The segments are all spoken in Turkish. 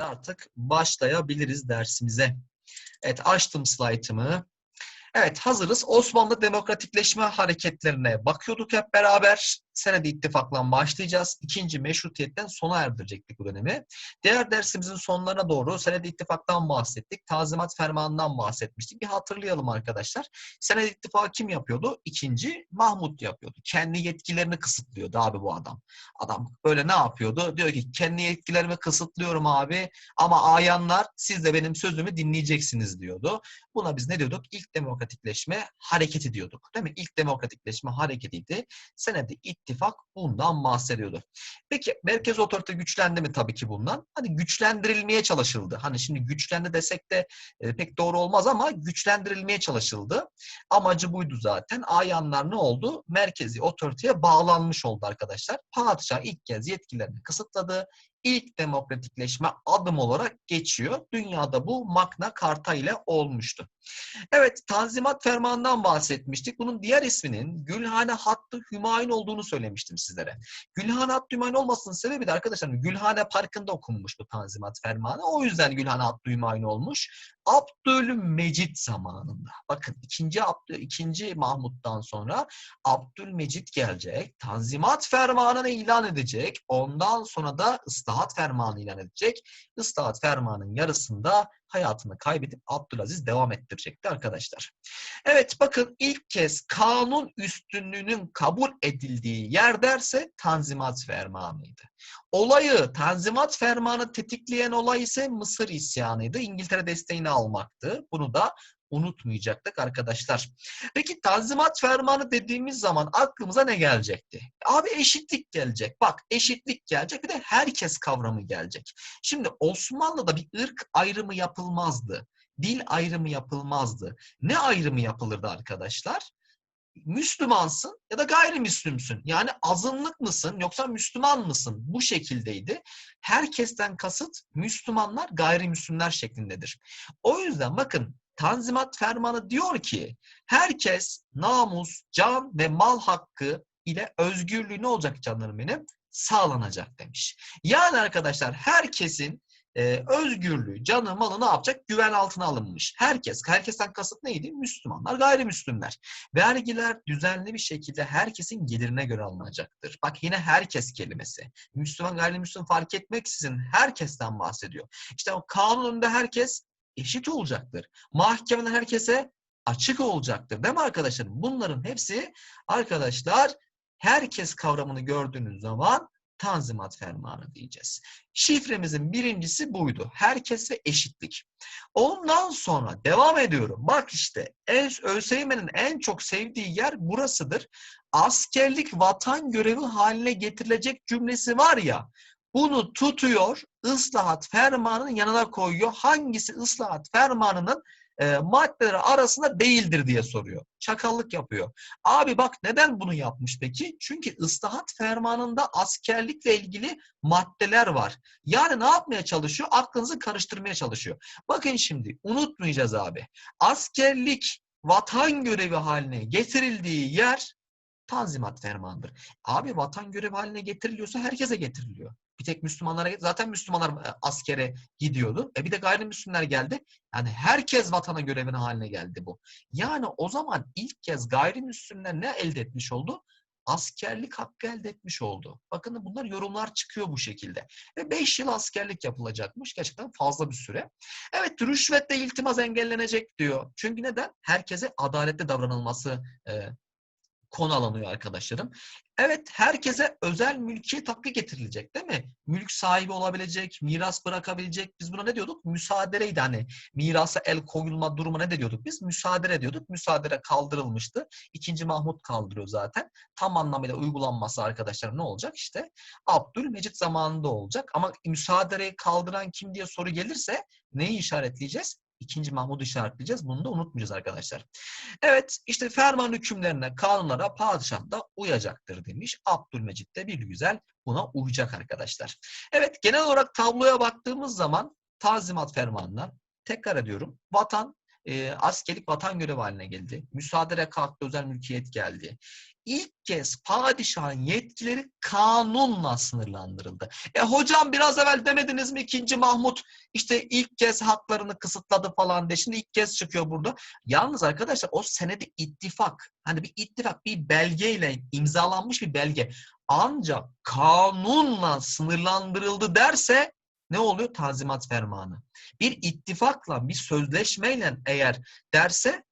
artık başlayabiliriz dersimize. Evet açtım slaytımı. Evet hazırız. Osmanlı demokratikleşme hareketlerine bakıyorduk hep beraber. Senedi ittifakla başlayacağız. İkinci meşrutiyetten sona erdirecektik bu dönemi. Diğer dersimizin sonlarına doğru senedi ittifaktan bahsettik. Tazimat fermanından bahsetmiştik. Bir hatırlayalım arkadaşlar. Senedi ittifakı kim yapıyordu? İkinci Mahmut yapıyordu. Kendi yetkilerini kısıtlıyordu abi bu adam. Adam böyle ne yapıyordu? Diyor ki kendi yetkilerimi kısıtlıyorum abi ama ayanlar siz de benim sözümü dinleyeceksiniz diyordu. Buna biz ne diyorduk? İlk demokratikleşme hareketi diyorduk. Değil mi? İlk demokratikleşme hareketiydi. Senede ittifak bundan bahsediyordu. Peki merkez otorite güçlendi mi tabii ki bundan? Hani güçlendirilmeye çalışıldı. Hani şimdi güçlendi desek de e, pek doğru olmaz ama güçlendirilmeye çalışıldı. Amacı buydu zaten. Ayanlar ne oldu? Merkezi otoriteye bağlanmış oldu arkadaşlar. Padişah ilk kez yetkilerini kısıtladı ilk demokratikleşme adım olarak geçiyor. Dünyada bu Magna Carta ile olmuştu. Evet, Tanzimat Fermanı'ndan bahsetmiştik. Bunun diğer isminin Gülhane Hattı Hümayun olduğunu söylemiştim sizlere. Gülhane Hattı Hümayun olmasının sebebi de arkadaşlar Gülhane Parkı'nda okunmuş bu Tanzimat Fermanı. O yüzden Gülhane Hattı Hümayun olmuş. Abdülmecit zamanında. Bakın ikinci Abdü, ikinci Mahmut'tan sonra Abdülmecit gelecek. Tanzimat Fermanı'nı ilan edecek. Ondan sonra da ıslahat fermanı ilan edecek. Islahat fermanının yarısında hayatını kaybedip Abdülaziz devam ettirecekti arkadaşlar. Evet bakın ilk kez kanun üstünlüğünün kabul edildiği yer derse Tanzimat Fermanı'ydı. Olayı Tanzimat Fermanı tetikleyen olay ise Mısır isyanıydı. İngiltere desteğini almaktı. Bunu da unutmayacaktık arkadaşlar. Peki Tanzimat Fermanı dediğimiz zaman aklımıza ne gelecekti? Abi eşitlik gelecek. Bak eşitlik gelecek bir de herkes kavramı gelecek. Şimdi Osmanlı'da bir ırk ayrımı yapılmazdı. Dil ayrımı yapılmazdı. Ne ayrımı yapılırdı arkadaşlar? Müslümansın ya da gayrimüslimsün. Yani azınlık mısın yoksa Müslüman mısın? Bu şekildeydi. Herkesten kasıt Müslümanlar gayrimüslimler şeklindedir. O yüzden bakın Tanzimat Fermanı diyor ki herkes namus, can ve mal hakkı ile özgürlüğü ne olacak canlarım benim? Sağlanacak demiş. Yani arkadaşlar herkesin e, özgürlüğü, canı, malı ne yapacak? Güven altına alınmış. Herkes, herkesten kasıt neydi? Müslümanlar, gayrimüslimler. Vergiler düzenli bir şekilde herkesin gelirine göre alınacaktır. Bak yine herkes kelimesi. Müslüman, gayrimüslim fark etmeksizin herkesten bahsediyor. İşte o kanununda herkes eşit olacaktır. Mahkemeler herkese açık olacaktır. Değil mi arkadaşlar? Bunların hepsi arkadaşlar herkes kavramını gördüğünüz zaman Tanzimat Fermanı diyeceğiz. Şifremizin birincisi buydu. Herkes ve eşitlik. Ondan sonra devam ediyorum. Bak işte ÖSYM'nin en çok sevdiği yer burasıdır. Askerlik vatan görevi haline getirilecek cümlesi var ya. Bunu tutuyor, ıslahat fermanının yanına koyuyor. Hangisi ıslahat fermanının e, maddeleri arasında değildir diye soruyor. Çakallık yapıyor. Abi bak neden bunu yapmış peki? Çünkü ıslahat fermanında askerlikle ilgili maddeler var. Yani ne yapmaya çalışıyor? Aklınızı karıştırmaya çalışıyor. Bakın şimdi unutmayacağız abi. Askerlik vatan görevi haline getirildiği yer Tanzimat fermanıdır. Abi vatan görevi haline getiriliyorsa herkese getiriliyor. Bir tek Müslümanlara zaten Müslümanlar e, askere gidiyordu. E bir de gayrimüslimler geldi. Yani herkes vatana görevini haline geldi bu. Yani o zaman ilk kez gayrimüslimler ne elde etmiş oldu? askerlik hakkı elde etmiş oldu. Bakın bunlar yorumlar çıkıyor bu şekilde. Ve 5 yıl askerlik yapılacakmış. Gerçekten fazla bir süre. Evet rüşvetle iltimas engellenecek diyor. Çünkü neden? Herkese adaletli davranılması e, konu alınıyor arkadaşlarım. Evet herkese özel mülkiyet hakkı getirilecek değil mi? Mülk sahibi olabilecek, miras bırakabilecek. Biz buna ne diyorduk? Müsaadereydi hani. Mirasa el koyulma durumu ne diyorduk biz? Müsaadere diyorduk. Müsaadere kaldırılmıştı. İkinci Mahmut kaldırıyor zaten. Tam anlamıyla uygulanması arkadaşlar ne olacak? İşte Abdülmecit zamanında olacak. Ama müsaadereyi kaldıran kim diye soru gelirse neyi işaretleyeceğiz? İkinci Mahmud'u işaretleyeceğiz. Bunu da unutmayacağız arkadaşlar. Evet işte ferman hükümlerine, kanunlara padişah da uyacaktır demiş. Abdülmecit de bir güzel buna uyacak arkadaşlar. Evet genel olarak tabloya baktığımız zaman Tanzimat fermanına tekrar ediyorum. Vatan e, askerlik vatan görevi haline geldi. Müsaade kalktı, özel mülkiyet geldi. İlk kez padişahın yetkileri kanunla sınırlandırıldı. E hocam biraz evvel demediniz mi 2. Mahmut işte ilk kez haklarını kısıtladı falan diye. Şimdi ilk kez çıkıyor burada. Yalnız arkadaşlar o senede ittifak, hani bir ittifak, bir belgeyle imzalanmış bir belge ancak kanunla sınırlandırıldı derse ne oluyor? Tanzimat fermanı. Bir ittifakla, bir sözleşmeyle eğer derse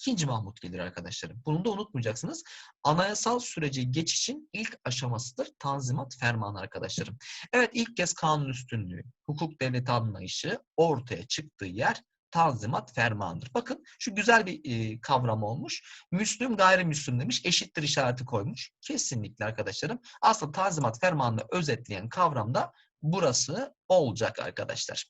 ikinci Mahmut gelir arkadaşlarım. Bunu da unutmayacaksınız. Anayasal süreci geçişin ilk aşamasıdır Tanzimat fermanı arkadaşlarım. Evet ilk kez kanun üstünlüğü, hukuk devleti anlayışı ortaya çıktığı yer Tanzimat fermanıdır. Bakın şu güzel bir e, kavram olmuş. Müslüm gayrimüslim demiş. Eşittir işareti koymuş. Kesinlikle arkadaşlarım. Aslında Tanzimat fermanını özetleyen kavram da burası olacak arkadaşlar.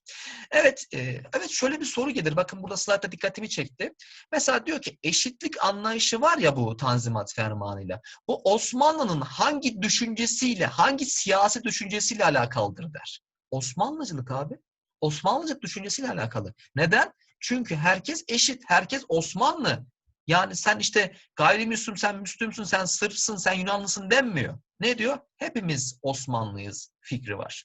Evet, e, evet şöyle bir soru gelir. Bakın burada slaytta dikkatimi çekti. Mesela diyor ki eşitlik anlayışı var ya bu Tanzimat fermanıyla. Bu Osmanlı'nın hangi düşüncesiyle, hangi siyasi düşüncesiyle alakalıdır der. Osmanlıcılık abi. Osmanlıcılık düşüncesiyle alakalı. Neden? Çünkü herkes eşit. Herkes Osmanlı. Yani sen işte gayrimüslim, sen Müslümsün, sen Sırpsın, sen Yunanlısın denmiyor. Ne diyor? Hepimiz Osmanlıyız fikri var.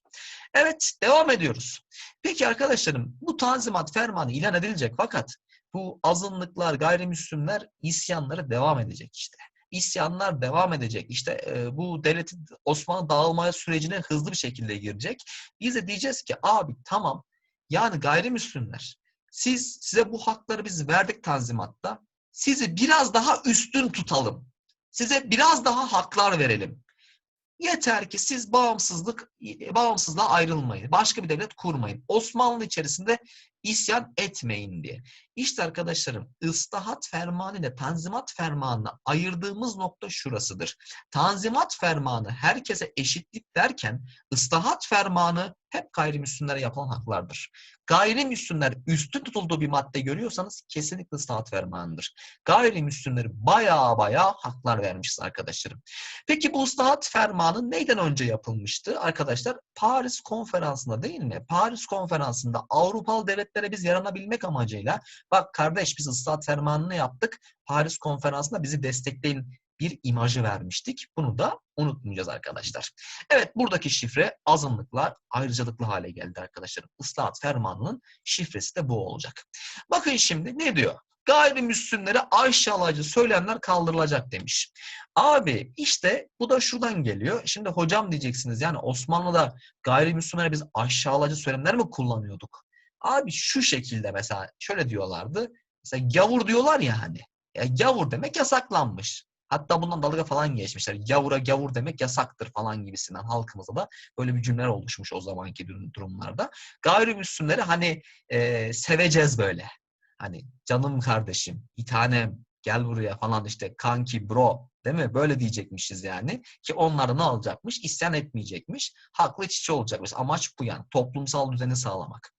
Evet, devam ediyoruz. Peki arkadaşlarım, bu tanzimat fermanı ilan edilecek fakat bu azınlıklar, gayrimüslimler isyanları devam edecek işte. İsyanlar devam edecek. İşte e, bu devletin Osmanlı dağılmaya sürecine hızlı bir şekilde girecek. Biz de diyeceğiz ki abi tamam yani gayrimüslimler siz size bu hakları biz verdik tanzimatta sizi biraz daha üstün tutalım. Size biraz daha haklar verelim. Yeter ki siz bağımsızlık bağımsızlığa ayrılmayın. Başka bir devlet kurmayın. Osmanlı içerisinde isyan etmeyin diye. İşte arkadaşlarım ıslahat fermanı ile tanzimat fermanını ayırdığımız nokta şurasıdır. Tanzimat fermanı herkese eşitlik derken ıslahat fermanı hep gayrimüslimlere yapılan haklardır. Gayrimüslimler üstün tutulduğu bir madde görüyorsanız kesinlikle ıslahat fermanıdır. Gayrimüslimleri baya baya haklar vermişiz arkadaşlarım. Peki bu ıslahat fermanı neyden önce yapılmıştı? Arkadaşlar Paris konferansında değil mi? Paris konferansında Avrupalı devletlere biz yaranabilmek amacıyla bak kardeş biz ıslahat fermanını yaptık. Paris konferansında bizi destekleyin bir imajı vermiştik. Bunu da unutmayacağız arkadaşlar. Evet buradaki şifre azınlıklar ayrıcalıklı hale geldi arkadaşlarım. Islahat fermanının şifresi de bu olacak. Bakın şimdi ne diyor? Gayrimüslimlere aşağılayıcı söylemler kaldırılacak demiş. Abi işte bu da şuradan geliyor. Şimdi hocam diyeceksiniz yani Osmanlı'da gayrimüslimlere biz aşağılayıcı söylemler mi kullanıyorduk? Abi şu şekilde mesela şöyle diyorlardı. Mesela gavur diyorlar ya hani. Ya gavur demek yasaklanmış. Hatta bundan dalga falan geçmişler. Gavura gavur demek yasaktır falan gibisinden halkımızda da böyle bir cümleler oluşmuş o zamanki durumlarda. Gayrimüslimleri hani e, seveceğiz böyle. Hani canım kardeşim, bir tanem, gel buraya falan işte kanki bro değil mi? Böyle diyecekmişiz yani. Ki onlar ne olacakmış? İsyan etmeyecekmiş. Haklı iç içe olacakmış. Amaç bu yani. Toplumsal düzeni sağlamak.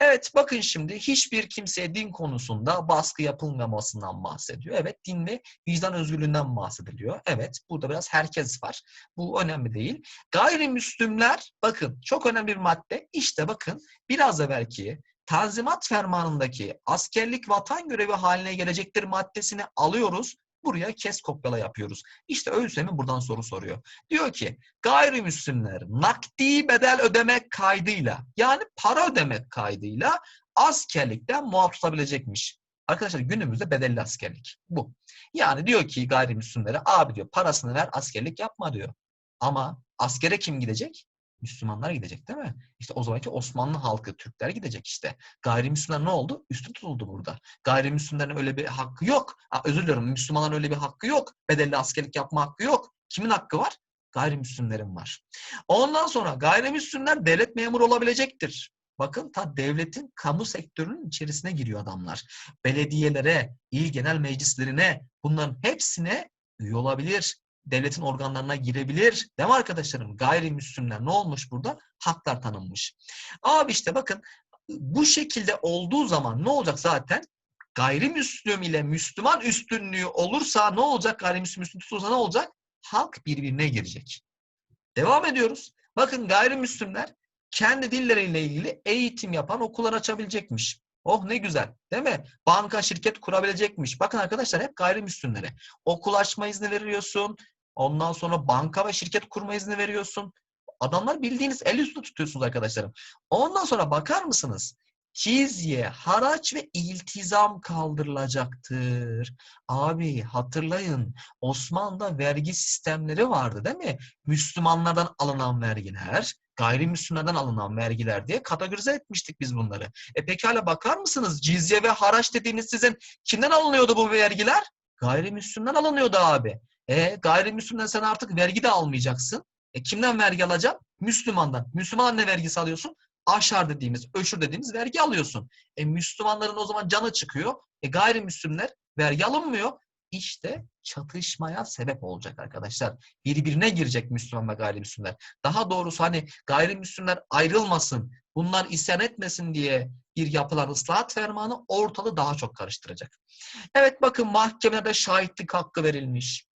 Evet bakın şimdi hiçbir kimseye din konusunda baskı yapılmamasından bahsediyor. Evet din ve vicdan özgürlüğünden bahsediliyor. Evet burada biraz herkes var. Bu önemli değil. Gayrimüslimler bakın çok önemli bir madde. İşte bakın biraz evvelki Tanzimat Fermanı'ndaki askerlik vatan görevi haline gelecektir maddesini alıyoruz. Buraya kes kopyala yapıyoruz. İşte ÖSYM buradan soru soruyor. Diyor ki gayrimüslimler nakdi bedel ödemek kaydıyla yani para ödemek kaydıyla askerlikten muaf tutabilecekmiş. Arkadaşlar günümüzde bedelli askerlik bu. Yani diyor ki gayrimüslimlere abi diyor parasını ver askerlik yapma diyor. Ama askere kim gidecek? Müslümanlar gidecek değil mi? İşte o zamanki Osmanlı halkı, Türkler gidecek işte. Gayrimüslimler ne oldu? Üstün tutuldu burada. Gayrimüslimlerin öyle bir hakkı yok. Ha, özür diliyorum. Müslümanların öyle bir hakkı yok. Bedelli askerlik yapma hakkı yok. Kimin hakkı var? Gayrimüslimlerin var. Ondan sonra gayrimüslimler devlet memuru olabilecektir. Bakın ta devletin kamu sektörünün içerisine giriyor adamlar. Belediyelere, il genel meclislerine bunların hepsine üye olabilir devletin organlarına girebilir. Değil mi arkadaşlarım? Gayrimüslimler ne olmuş burada? Haklar tanınmış. Abi işte bakın bu şekilde olduğu zaman ne olacak zaten? Gayrimüslim ile Müslüman üstünlüğü olursa ne olacak? Gayrimüslim üstün tutulursa ne olacak? Halk birbirine girecek. Devam ediyoruz. Bakın gayrimüslimler kendi dilleriyle ilgili eğitim yapan okullar açabilecekmiş. Oh ne güzel değil mi? Banka, şirket kurabilecekmiş. Bakın arkadaşlar hep gayrimüslimlere. Okul açma izni veriyorsun. Ondan sonra banka ve şirket kurma izni veriyorsun. Adamlar bildiğiniz el üstünde tutuyorsunuz arkadaşlarım. Ondan sonra bakar mısınız? Cizye, haraç ve iltizam kaldırılacaktır. Abi hatırlayın Osmanlı'da vergi sistemleri vardı değil mi? Müslümanlardan alınan vergiler, gayrimüslimlerden alınan vergiler diye kategorize etmiştik biz bunları. E pekala bakar mısınız? Cizye ve haraç dediğiniz sizin kimden alınıyordu bu vergiler? Gayrimüslimden alınıyordu abi. E gayrimüslimden sen artık vergi de almayacaksın. E kimden vergi alacaksın? Müslümandan. Müslüman ne vergisi alıyorsun? Aşar dediğimiz, öşür dediğimiz vergi alıyorsun. E Müslümanların o zaman canı çıkıyor. E gayrimüslimler vergi alınmıyor. İşte çatışmaya sebep olacak arkadaşlar. Birbirine girecek Müslüman ve gayrimüslimler. Daha doğrusu hani gayrimüslimler ayrılmasın, bunlar isyan etmesin diye bir yapılan ıslahat fermanı ortalığı daha çok karıştıracak. Evet bakın mahkemelerde şahitlik hakkı verilmiş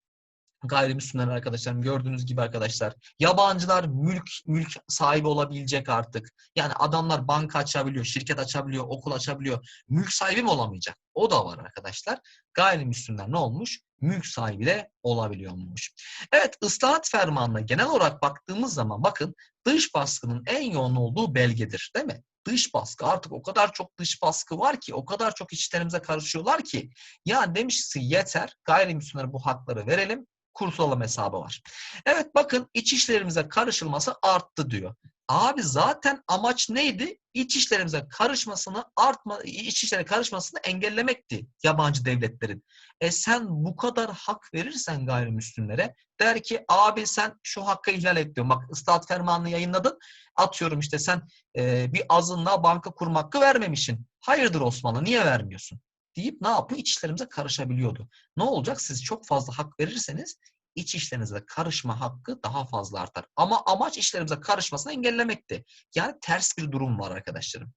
gayrimüslimler arkadaşlarım gördüğünüz gibi arkadaşlar yabancılar mülk mülk sahibi olabilecek artık. Yani adamlar banka açabiliyor, şirket açabiliyor, okul açabiliyor. Mülk sahibi mi olamayacak? O da var arkadaşlar. Gayrimüslimler ne olmuş? Mülk sahibi de olabiliyormuş. Evet ıslahat fermanına genel olarak baktığımız zaman bakın dış baskının en yoğun olduğu belgedir değil mi? Dış baskı artık o kadar çok dış baskı var ki o kadar çok içlerimize karışıyorlar ki ya demiş ki yeter gayrimüslimlere bu hakları verelim kurtulalım hesabı var. Evet bakın iç işlerimize karışılması arttı diyor. Abi zaten amaç neydi? İç işlerimize karışmasını artma, iç işlere karışmasını engellemekti yabancı devletlerin. E sen bu kadar hak verirsen gayrimüslimlere der ki abi sen şu hakkı ihlal et diyor. Bak ıslahat fermanını yayınladın. Atıyorum işte sen e, bir azınlığa banka kurma hakkı vermemişsin. Hayırdır Osmanlı niye vermiyorsun? Deyip ne yapıyor? İç işlerimize karışabiliyordu. Ne olacak? Siz çok fazla hak verirseniz iç işlerinize karışma hakkı daha fazla artar. Ama amaç işlerimize karışmasını engellemekti. Yani ters bir durum var arkadaşlarım.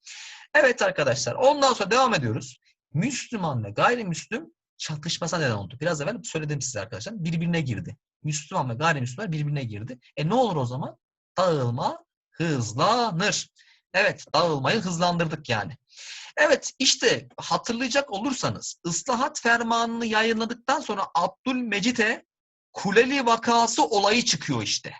Evet arkadaşlar ondan sonra devam ediyoruz. Müslüman ve gayrimüslim çatışmasına neden oldu. Biraz evvel söyledim size arkadaşlar. Birbirine girdi. Müslüman ve gayrimüslimler birbirine girdi. E ne olur o zaman? Dağılma hızlanır. Evet dağılmayı hızlandırdık yani. Evet işte hatırlayacak olursanız ıslahat fermanını yayınladıktan sonra Abdülmecit'e Kuleli vakası olayı çıkıyor işte.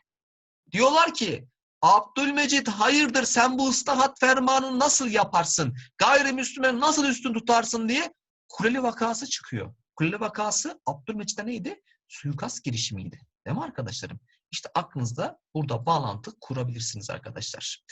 Diyorlar ki Abdülmecit hayırdır sen bu ıslahat fermanını nasıl yaparsın? Gayrimüslimleri nasıl üstün tutarsın diye Kuleli vakası çıkıyor. Kuleli vakası Abdülmecit'e neydi? Suikast girişimiydi. Değil mi arkadaşlarım? İşte aklınızda burada bağlantı kurabilirsiniz arkadaşlar.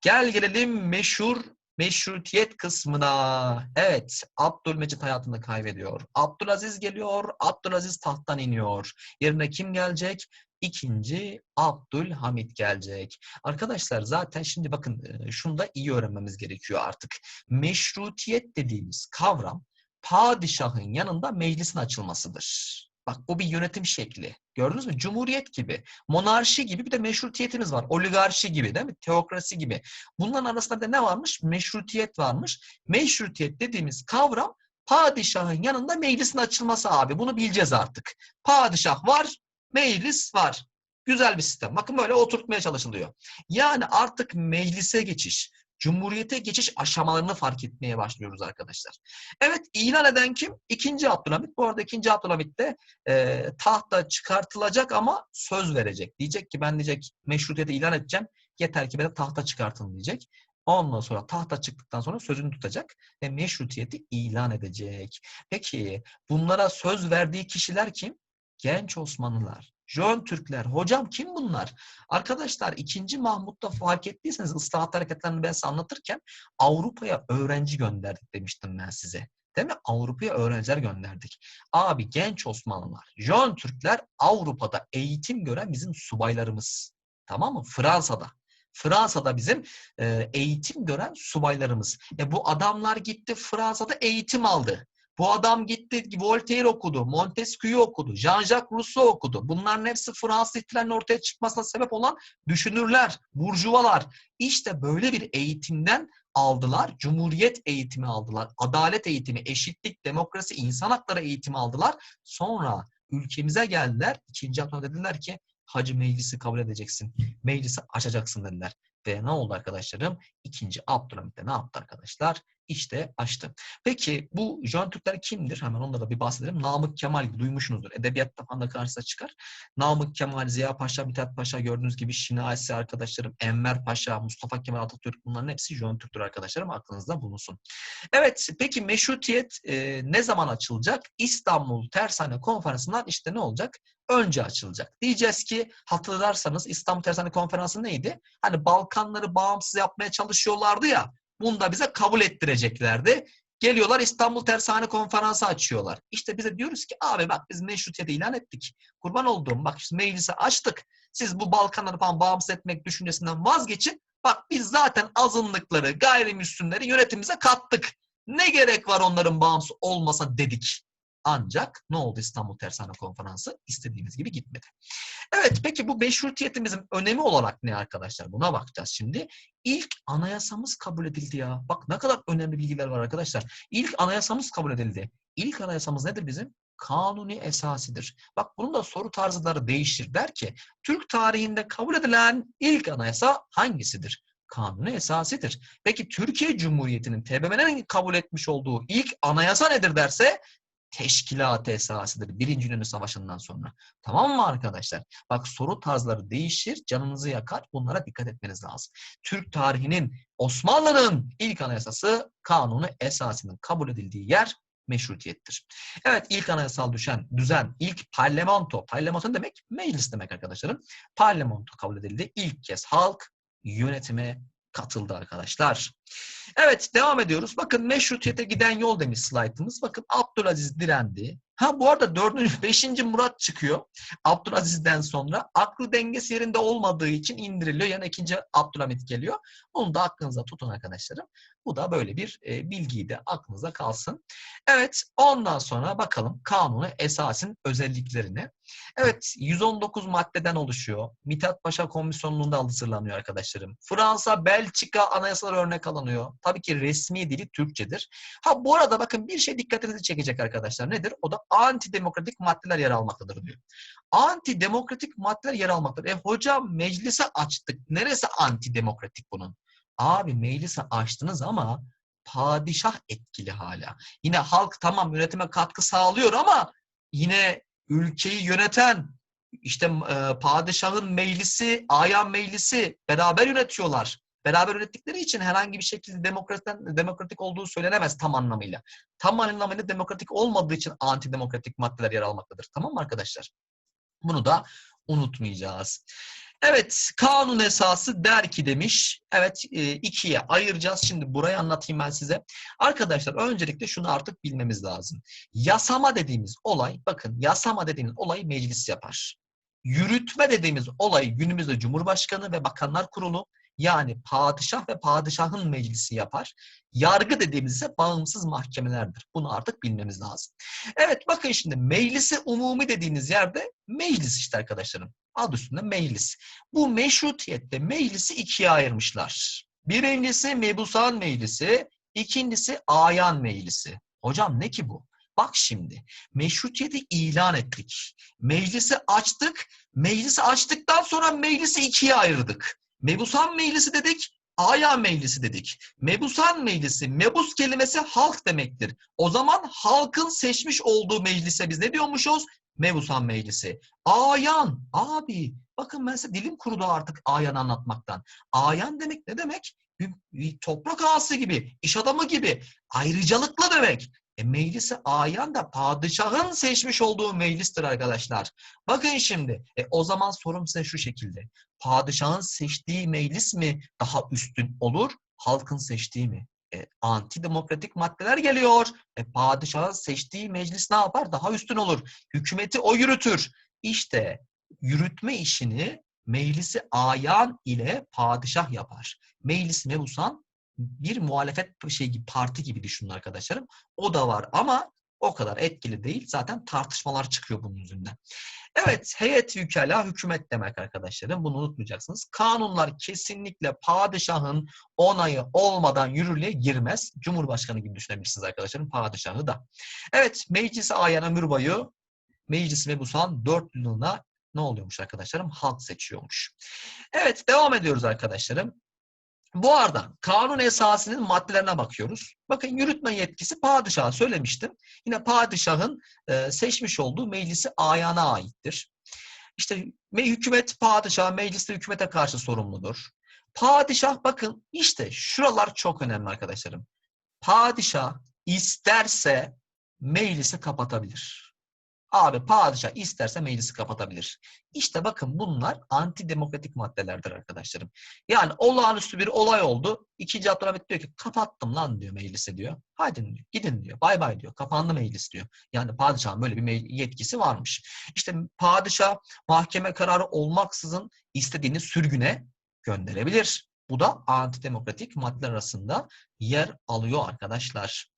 Gel gelelim meşhur meşrutiyet kısmına. Evet, Abdülmecit hayatını kaybediyor. Abdülaziz geliyor, Abdülaziz tahttan iniyor. Yerine kim gelecek? İkinci Abdülhamit gelecek. Arkadaşlar zaten şimdi bakın şunu da iyi öğrenmemiz gerekiyor artık. Meşrutiyet dediğimiz kavram padişahın yanında meclisin açılmasıdır. Bak bu bir yönetim şekli. Gördünüz mü? Cumhuriyet gibi, monarşi gibi bir de meşrutiyetimiz var. Oligarşi gibi değil mi? Teokrasi gibi. Bunların arasında da ne varmış? Meşrutiyet varmış. Meşrutiyet dediğimiz kavram padişahın yanında meclisin açılması abi. Bunu bileceğiz artık. Padişah var, meclis var. Güzel bir sistem. Bakın böyle oturtmaya çalışılıyor. Yani artık meclise geçiş, Cumhuriyete geçiş aşamalarını fark etmeye başlıyoruz arkadaşlar. Evet ilan eden kim? İkinci Abdülhamit. Bu arada ikinci Abdülhamit de e, tahta çıkartılacak ama söz verecek. Diyecek ki ben diyecek meşrutiyeti ilan edeceğim. Yeter ki beni tahta çıkartın diyecek. Ondan sonra tahta çıktıktan sonra sözünü tutacak ve meşrutiyeti ilan edecek. Peki bunlara söz verdiği kişiler kim? Genç Osmanlılar. Jön Türkler. Hocam kim bunlar? Arkadaşlar 2. Mahmut'ta fark ettiyseniz ıslahat hareketlerini ben size anlatırken Avrupa'ya öğrenci gönderdik demiştim ben size. Değil mi? Avrupa'ya öğrenciler gönderdik. Abi genç Osmanlılar, Jön Türkler Avrupa'da eğitim gören bizim subaylarımız. Tamam mı? Fransa'da. Fransa'da bizim e, eğitim gören subaylarımız. E bu adamlar gitti Fransa'da eğitim aldı. Bu adam gitti Voltaire okudu, Montesquieu okudu, Jean-Jacques Rousseau okudu. Bunların hepsi Fransız ihtilalinin ortaya çıkmasına sebep olan düşünürler, burjuvalar. İşte böyle bir eğitimden aldılar. Cumhuriyet eğitimi aldılar. Adalet eğitimi, eşitlik, demokrasi, insan hakları eğitimi aldılar. Sonra ülkemize geldiler. İkinci hafta dediler ki hacı meclisi kabul edeceksin. Meclisi açacaksın dediler. Ve ne oldu arkadaşlarım? İkinci Abdülhamit de ne yaptı arkadaşlar? İşte açtı. Peki bu Jön Türkler kimdir? Hemen onlara bir bahsedelim. Namık Kemal duymuşsunuzdur. Edebiyatta falan da karşısına çıkar. Namık Kemal, Ziya Paşa, Mithat Paşa gördüğünüz gibi Şinasi arkadaşlarım, Enver Paşa, Mustafa Kemal Atatürk bunların hepsi Jön Türktür arkadaşlarım. Aklınızda bulunsun. Evet peki meşrutiyet e, ne zaman açılacak? İstanbul Tersane Konferansı'ndan işte ne olacak? Önce açılacak. Diyeceğiz ki hatırlarsanız İstanbul Tersane Konferansı neydi? Hani Balkanları bağımsız yapmaya çalışıyorlardı ya. Bunu da bize kabul ettireceklerdi. Geliyorlar İstanbul Tersane Konferansı açıyorlar. İşte bize diyoruz ki abi bak biz meşrutiyeti ilan ettik. Kurban olduğum bak işte meclisi açtık. Siz bu Balkanları falan bağımsız etmek düşüncesinden vazgeçin. Bak biz zaten azınlıkları, gayrimüslimleri yönetimimize kattık. Ne gerek var onların bağımsız olmasa dedik. Ancak ne oldu İstanbul Tersane Konferansı? İstediğimiz gibi gitmedi. Evet peki bu meşrutiyetimizin önemi olarak ne arkadaşlar? Buna bakacağız şimdi. İlk anayasamız kabul edildi ya. Bak ne kadar önemli bilgiler var arkadaşlar. İlk anayasamız kabul edildi. İlk anayasamız nedir bizim? Kanuni esasidir. Bak bunun da soru tarzları değişir. Der ki Türk tarihinde kabul edilen ilk anayasa hangisidir? Kanuni esasidir. Peki Türkiye Cumhuriyeti'nin TBMM'nin kabul etmiş olduğu ilk anayasa nedir derse teşkilat esasıdır. Birinci Dünya Savaşı'ndan sonra. Tamam mı arkadaşlar? Bak soru tarzları değişir, canınızı yakar. Bunlara dikkat etmeniz lazım. Türk tarihinin, Osmanlı'nın ilk anayasası kanunu esasının kabul edildiği yer meşrutiyettir. Evet ilk anayasal düşen düzen, ilk parlamento, parlamento demek meclis demek arkadaşlarım. Parlamento kabul edildi. İlk kez halk yönetime katıldı arkadaşlar. Evet devam ediyoruz. Bakın meşrutiyete giden yol demiş slaytımız. Bakın Abdülaziz direndi. Ha bu arada 4. 5. Murat çıkıyor. Abdülaziz'den sonra aklı dengesi yerinde olmadığı için indiriliyor. Yani ikinci Abdülhamit geliyor. Onu da aklınıza tutun arkadaşlarım. Bu da böyle bir e, bilgiyi de aklınıza kalsın. Evet ondan sonra bakalım kanunu esasın özelliklerine. Evet 119 maddeden oluşuyor. Mithat Paşa Komisyonu'nda hazırlanıyor arkadaşlarım. Fransa, Belçika anayasaları örnek alınıyor. Tabii ki resmi dili Türkçedir. Ha bu arada bakın bir şey dikkatinizi çekecek arkadaşlar. Nedir? O da antidemokratik maddeler yer almaktadır diyor. Antidemokratik maddeler yer almaktadır. E hocam meclise açtık. Neresi antidemokratik bunun? Abi meclise açtınız ama padişah etkili hala. Yine halk tamam yönetime katkı sağlıyor ama yine ülkeyi yöneten işte e, padişahın meclisi, ayan meclisi beraber yönetiyorlar. Beraber yönettikleri için herhangi bir şekilde demokratik, demokratik olduğu söylenemez tam anlamıyla. Tam anlamıyla demokratik olmadığı için antidemokratik maddeler yer almaktadır. Tamam mı arkadaşlar? Bunu da unutmayacağız. Evet, kanun esası der ki demiş. Evet, e, ikiye ayıracağız. Şimdi burayı anlatayım ben size. Arkadaşlar öncelikle şunu artık bilmemiz lazım. Yasama dediğimiz olay, bakın yasama dediğimiz olay meclis yapar. Yürütme dediğimiz olay günümüzde Cumhurbaşkanı ve Bakanlar Kurulu yani padişah ve padişahın meclisi yapar. Yargı dediğimiz ise bağımsız mahkemelerdir. Bunu artık bilmemiz lazım. Evet bakın şimdi meclisi umumi dediğiniz yerde meclis işte arkadaşlarım. Adı üstünde meclis. Bu meşrutiyette meclisi ikiye ayırmışlar. Birincisi mebusan meclisi, ikincisi ayan meclisi. Hocam ne ki bu? Bak şimdi meşrutiyeti ilan ettik. Meclisi açtık. Meclisi açtıktan sonra meclisi ikiye ayırdık. Mebusan meclisi dedik, Ayan meclisi dedik. Mebusan meclisi, mebus kelimesi halk demektir. O zaman halkın seçmiş olduğu meclise biz ne diyormuşuz? Mebusan meclisi. Ayan, abi bakın ben size dilim kurudu artık ayan anlatmaktan. Ayan demek ne demek? Bir, bir toprak ağası gibi, iş adamı gibi, ayrıcalıklı demek. E meclisi ayan da padişahın seçmiş olduğu meclistir arkadaşlar. Bakın şimdi, e, o zaman sorum size şu şekilde. Padişahın seçtiği meclis mi daha üstün olur, halkın seçtiği mi? E, antidemokratik maddeler geliyor. E, padişahın seçtiği meclis ne yapar? Daha üstün olur. Hükümeti o yürütür. İşte yürütme işini meclisi ayan ile padişah yapar. Meclis mebusan bir muhalefet şey parti gibi düşünün arkadaşlarım. O da var ama o kadar etkili değil. Zaten tartışmalar çıkıyor bunun yüzünden. Evet, heyet vükala hükümet demek arkadaşlarım. Bunu unutmayacaksınız. Kanunlar kesinlikle padişahın onayı olmadan yürürlüğe girmez. Cumhurbaşkanı gibi düşünebilirsiniz arkadaşlarım. Padişahı da. Evet, meclis ayan ömür boyu meclis mebusan 4 yılına ne oluyormuş arkadaşlarım? Halk seçiyormuş. Evet, devam ediyoruz arkadaşlarım. Bu arada kanun esasının maddelerine bakıyoruz. Bakın yürütme yetkisi padişaha söylemiştim. Yine padişahın e, seçmiş olduğu meclisi ayana aittir. İşte hükümet padişah, mecliste hükümete karşı sorumludur. Padişah bakın işte şuralar çok önemli arkadaşlarım. Padişah isterse meclisi kapatabilir. Abi padişah isterse meclisi kapatabilir. İşte bakın bunlar antidemokratik maddelerdir arkadaşlarım. Yani olağanüstü bir olay oldu. İkinci Abdülhamit diyor ki kapattım lan diyor meclisi diyor. Hadi diyor gidin diyor. Bay bay diyor. Kapandı meclis diyor. Yani padişahın böyle bir yetkisi varmış. İşte padişah mahkeme kararı olmaksızın istediğini sürgüne gönderebilir. Bu da antidemokratik maddeler arasında yer alıyor arkadaşlar.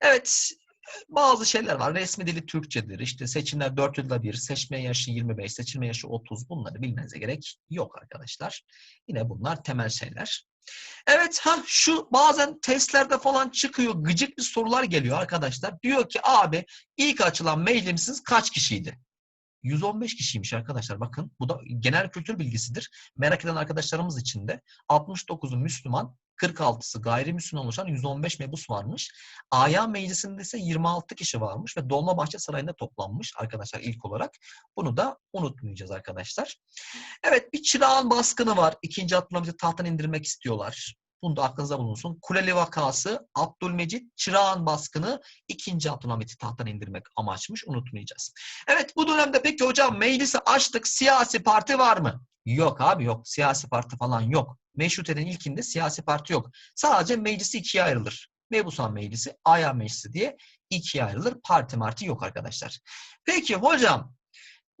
Evet, bazı şeyler var. Resmi dili Türkçedir. İşte seçimler 4 yılda bir, seçme yaşı 25, seçilme yaşı 30. Bunları bilmenize gerek yok arkadaşlar. Yine bunlar temel şeyler. Evet ha şu bazen testlerde falan çıkıyor gıcık bir sorular geliyor arkadaşlar. Diyor ki abi ilk açılan mailimsiz kaç kişiydi? 115 kişiymiş arkadaşlar bakın. Bu da genel kültür bilgisidir. Merak eden arkadaşlarımız için de 69'u Müslüman, 46'sı gayrimüslim oluşan 115 mebus varmış. Aya Meclisi'nde ise 26 kişi varmış ve Dolmabahçe Sarayı'nda toplanmış arkadaşlar ilk olarak. Bunu da unutmayacağız arkadaşlar. Evet bir çırağın baskını var. İkinci Abdülhamit'i tahttan indirmek istiyorlar. Bunu da aklınıza bulunsun. Kuleli vakası, Abdülmecit, Çırağan baskını ikinci Abdülhamit'i tahttan indirmek amaçmış. Unutmayacağız. Evet bu dönemde peki hocam meclisi açtık. Siyasi parti var mı? Yok abi yok. Siyasi parti falan yok. Meşrutenin ilkinde siyasi parti yok. Sadece meclisi ikiye ayrılır. Mebusan Meclisi, Aya Meclisi diye ikiye ayrılır. Parti marti yok arkadaşlar. Peki hocam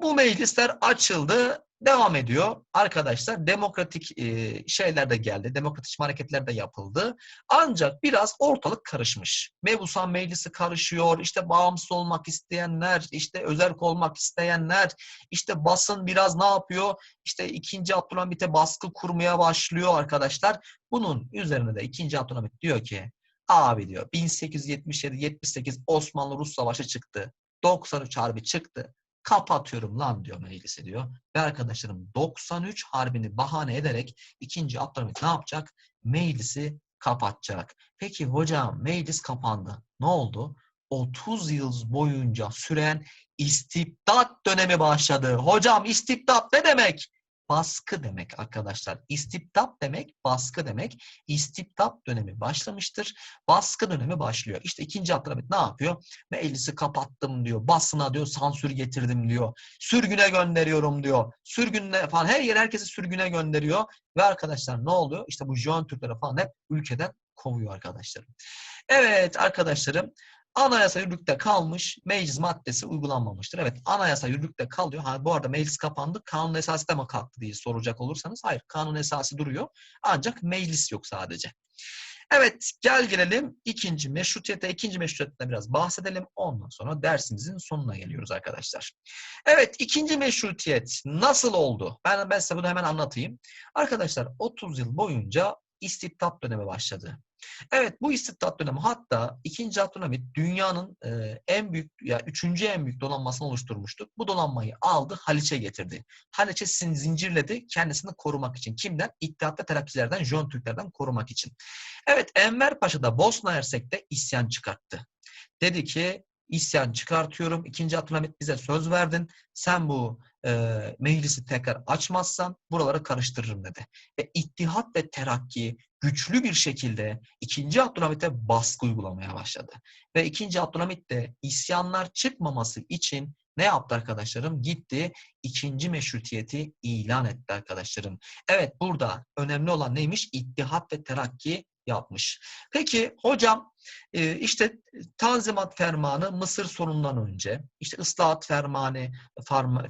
bu meclisler açıldı devam ediyor. Arkadaşlar demokratik e, şeyler de geldi. Demokratik hareketler de yapıldı. Ancak biraz ortalık karışmış. Mebusan meclisi karışıyor. İşte bağımsız olmak isteyenler, işte özerk olmak isteyenler, işte basın biraz ne yapıyor? İşte ikinci Abdülhamit'e baskı kurmaya başlıyor arkadaşlar. Bunun üzerine de ikinci Abdülhamit diyor ki abi diyor 1877-78 Osmanlı-Rus savaşı çıktı. 93 harbi çıktı kapatıyorum lan diyor meclisi diyor. Ve arkadaşlarım 93 harbini bahane ederek ikinci Abdülhamit ne yapacak? Meclisi kapatacak. Peki hocam meclis kapandı. Ne oldu? 30 yıl boyunca süren istibdat dönemi başladı. Hocam istibdat ne demek? Baskı demek arkadaşlar. İstibdat demek baskı demek. İstibdat dönemi başlamıştır. Baskı dönemi başlıyor. İşte ikinci Abdülhamit ne yapıyor? Meclisi kapattım diyor. Basına diyor sansür getirdim diyor. Sürgüne gönderiyorum diyor. Sürgünle falan her yer herkesi sürgüne gönderiyor. Ve arkadaşlar ne oluyor? İşte bu Jön Türkleri falan hep ülkeden kovuyor arkadaşlarım. Evet arkadaşlarım Anayasa yürürlükte kalmış, meclis maddesi uygulanmamıştır. Evet, anayasa yürürlükte kalıyor. Ha, bu arada meclis kapandı, kanun esası da mı kalktı diye soracak olursanız, hayır, kanun esası duruyor. Ancak meclis yok sadece. Evet, gel gelelim ikinci meşrutiyete, ikinci meşrutiyetten biraz bahsedelim. Ondan sonra dersimizin sonuna geliyoruz arkadaşlar. Evet, ikinci meşrutiyet nasıl oldu? Ben, ben size bunu hemen anlatayım. Arkadaşlar 30 yıl boyunca istibdat dönemi başladı. Evet bu istibdat dönemi hatta 2. Abdülhamit dünyanın e, en büyük ya üçüncü en büyük donanmasını oluşturmuştu. Bu donanmayı aldı Haliç'e getirdi. Haliç'e zincirledi kendisini korumak için. Kimden? İttihat ve Terakkilerden, Jön Türklerden korumak için. Evet Enver Paşa da Bosna Hersek'te isyan çıkarttı. Dedi ki isyan çıkartıyorum. İkinci Abdülhamit bize söz verdin. Sen bu e, meclisi tekrar açmazsan buraları karıştırırım dedi. Ve İttihat ve Terakki güçlü bir şekilde ikinci Abdülhamit'e baskı uygulamaya başladı. Ve ikinci Abdülhamit de isyanlar çıkmaması için ne yaptı arkadaşlarım? Gitti ikinci meşrutiyeti ilan etti arkadaşlarım. Evet burada önemli olan neymiş? İttihat ve terakki yapmış. Peki hocam e, işte Tanzimat Fermanı Mısır sorunundan önce, işte Islahat Fermanı,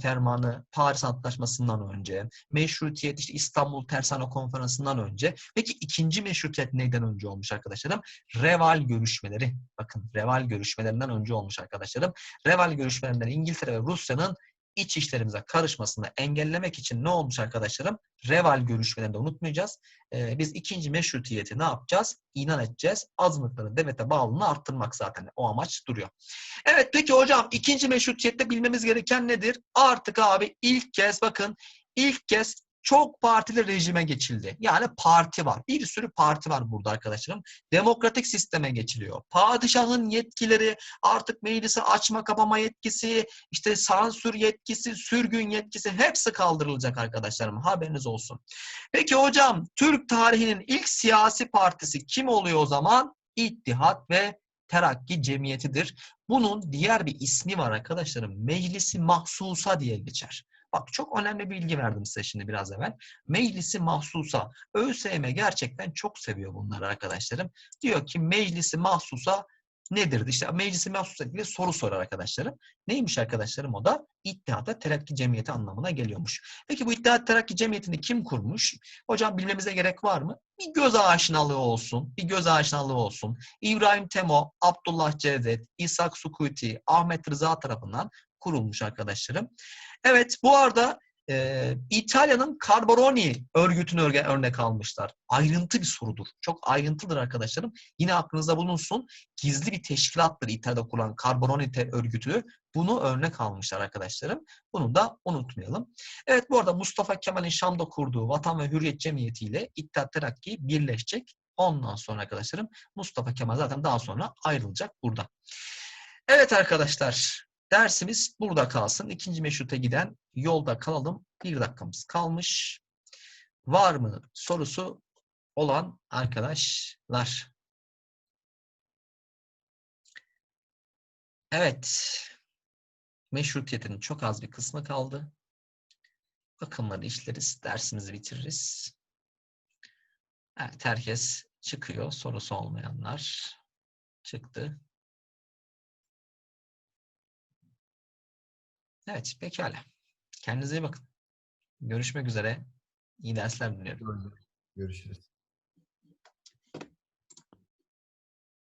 Fermanı Paris Antlaşması'ndan önce, Meşrutiyet işte İstanbul Tersane Konferansı'ndan önce. Peki ikinci meşrutiyet neyden önce olmuş arkadaşlarım? Reval görüşmeleri. Bakın Reval görüşmelerinden önce olmuş arkadaşlarım. Reval görüşmelerinden İngiltere ve Rusya'nın iç işlerimize karışmasını engellemek için ne olmuş arkadaşlarım? Reval görüşmelerinde unutmayacağız. Ee, biz ikinci meşrutiyeti ne yapacağız? İnan edeceğiz. Azınlıkların devlete bağlılığını arttırmak zaten o amaç duruyor. Evet peki hocam ikinci meşrutiyette bilmemiz gereken nedir? Artık abi ilk kez bakın ilk kez çok partili rejime geçildi. Yani parti var. Bir sürü parti var burada arkadaşlarım. Demokratik sisteme geçiliyor. Padişahın yetkileri artık meclisi açma kapama yetkisi, işte sansür yetkisi, sürgün yetkisi hepsi kaldırılacak arkadaşlarım. Haberiniz olsun. Peki hocam Türk tarihinin ilk siyasi partisi kim oluyor o zaman? İttihat ve Terakki Cemiyeti'dir. Bunun diğer bir ismi var arkadaşlarım. Meclisi Mahsusa diye geçer. Bak çok önemli bir bilgi verdim size şimdi biraz evvel. Meclisi Mahsusa. ÖSYM gerçekten çok seviyor bunları arkadaşlarım. Diyor ki Meclisi Mahsusa nedir? İşte Meclisi Mahsusa ilgili soru sorar arkadaşlarım. Neymiş arkadaşlarım o da? İttihat Terakki Cemiyeti anlamına geliyormuş. Peki bu İttihat Terakki Cemiyeti'ni kim kurmuş? Hocam bilmemize gerek var mı? Bir göz aşinalığı olsun. Bir göz aşinalığı olsun. İbrahim Temo, Abdullah Cevdet, İshak Sukuti, Ahmet Rıza tarafından kurulmuş arkadaşlarım. Evet bu arada e, İtalya'nın Carbaroni örgütünü örge- örnek almışlar. Ayrıntı bir sorudur. Çok ayrıntılıdır arkadaşlarım. Yine aklınızda bulunsun. Gizli bir teşkilattır İtalya'da kurulan Carbaroni te- örgütü. Bunu örnek almışlar arkadaşlarım. Bunu da unutmayalım. Evet bu arada Mustafa Kemal'in Şam'da kurduğu Vatan ve Hürriyet Cemiyeti ile İttihat Terakki birleşecek. Ondan sonra arkadaşlarım Mustafa Kemal zaten daha sonra ayrılacak burada. Evet arkadaşlar dersimiz burada kalsın. İkinci meşrute giden yolda kalalım. Bir dakikamız kalmış. Var mı sorusu olan arkadaşlar? Evet. Meşrutiyetin çok az bir kısmı kaldı. Bakımları işleriz. Dersimizi bitiririz. Evet herkes çıkıyor. Sorusu olmayanlar çıktı. Evet pekala. Kendinize iyi bakın. Görüşmek üzere. İyi dersler diliyorum. Görüşürüz.